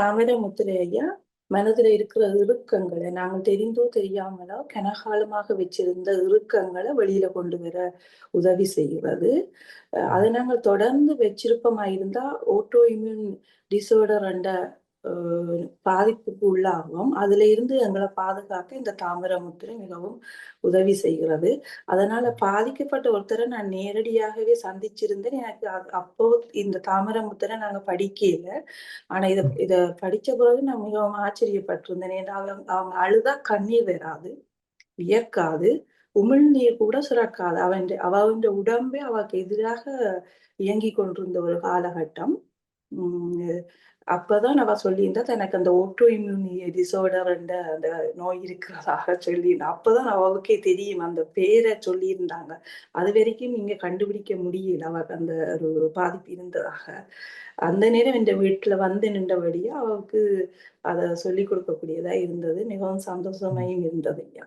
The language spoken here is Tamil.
தாமிர முத்திரை ஐயா மனதுல இருக்கிற இறுக்கங்களை நாங்கள் தெரிந்தோ தெரியாமலோ கனகாலமாக வச்சிருந்த இறுக்கங்களை வெளியில கொண்டு வர உதவி செய்கிறது. அதை நாங்கள் தொடர்ந்து வச்சிருப்பமா இருந்தா ஓட்டோ இம்யூன் டிசோர்டர் என்ற பாதிப்புக்கு உள்ளாகும். அதுல இருந்து எங்களை பாதுகாக்க இந்த தாமிர முத்திரை மிகவும் உதவி செய்கிறது. அதனால பாதிக்கப்பட்ட ஒருத்தரை நான் நேரடியாகவே சந்திச்சிருந்தேன். எனக்கு அப்போ இந்த தாமிர முத்திரை நாங்க படிக்கல. ஆனா இத இத படிச்ச பிறகு நான் மிகவும் ஆச்சரியப்பட்டிருந்தேன். ஏன்னா அவங்க அவங்க அழுதா கண்ணீர் வராது வியர்க்காது உமிழ்நீர் கூட சுரக்காது. அவன் அவன் உடம்பே அவக்கு எதிராக இயங்கி கொண்டிருந்த ஒரு காலகட்டம். உம் அப்பதான் அவ சொல்லியிருந்தா எனக்கு அந்த ஓட்டோ இம்யூனி டிசார்டர் அந்த நோய் இருக்கிறதாக சொல்லியிருந்தா அப்பதான் அவளுக்கே தெரியும் அந்த பேரை சொல்லியிருந்தாங்க. அது வரைக்கும் நீங்க கண்டுபிடிக்க முடியல அவக்கு அந்த ஒரு பாதிப்பு இருந்ததாக. அந்த நேரம் இந்த வீட்டுல வந்து நின்றபடியே அவளுக்கு அதை சொல்லி கொடுக்கக்கூடியதா இருந்தது மிகவும் சந்தோஷமாயும் இருந்தது ஐயா.